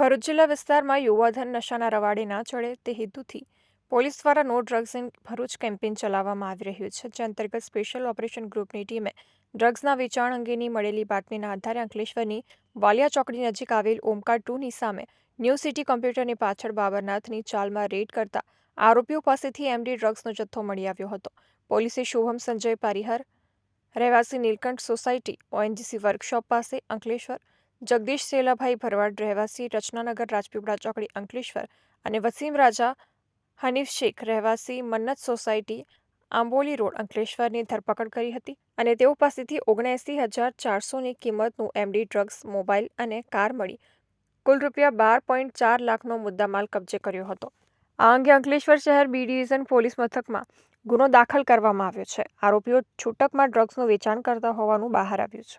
ભરૂચ જિલ્લા વિસ્તારમાં યુવાધન નશાના રવાડે ના ચડે તે હેતુથી પોલીસ દ્વારા no drugs in Bharuch campaign ચલાવવામાં આવી રહ્યું છે, જે અંતર્ગત સ્પેશિયલ ઓપરેશન ગ્રુપની ટીમે ડ્રગ્સના વેચાણ અંગેની મળેલી બાતમીના આધારે અંકલેશ્વરની વાલિયા ચોકડી નજીક આવેલ ઓમકાર ટુની સામે ન્યૂ સિટી કોમ્પ્યુટરની પાછળ બાબરનાથની ચાલમાં રેડ કરતા આરોપીઓ પાસેથી એમડી ડ્રગ્સનો જથ્થો મળી આવ્યો હતો. પોલીસે શુભમ સંજય પારિહર, રહેવાસી નીલકંઠ સોસાયટી, ઓએનજીસી વર્કશોપ પાસે અંકલેશ્વર જગદીશ સેલાભાઈ ભરવાડ રહેવાસી રચનાનગર રાજપીપળા ચોકડી, અંકલેશ્વર અને વસીમ રાજા હનીફ શેખ રહેવાસી મન્નત સોસાયટી, આંબોલી રોડ, અંકલેશ્વરની ધરપકડ કરી હતી અને તેઓ પાસેથી ઓગણએંસી હજાર ચારસોની કિંમતનું એમડી ડ્રગ્સ, મોબાઈલ અને કાર મળી. કુલ રૂપિયા બાર પોઈન્ટ ચાર લાખનો મુદ્દામાલ કબજે કર્યો હતો. આ અંગે અંકલેશ્વર શહેર બી ડિવિઝન પોલીસ મથકમાં ગુનો દાખલ કરવામાં આવ્યો છે. આરોપીઓ છૂટકમાં ડ્રગ્સનું વેચાણ કરતા હોવાનું બહાર આવ્યું છે.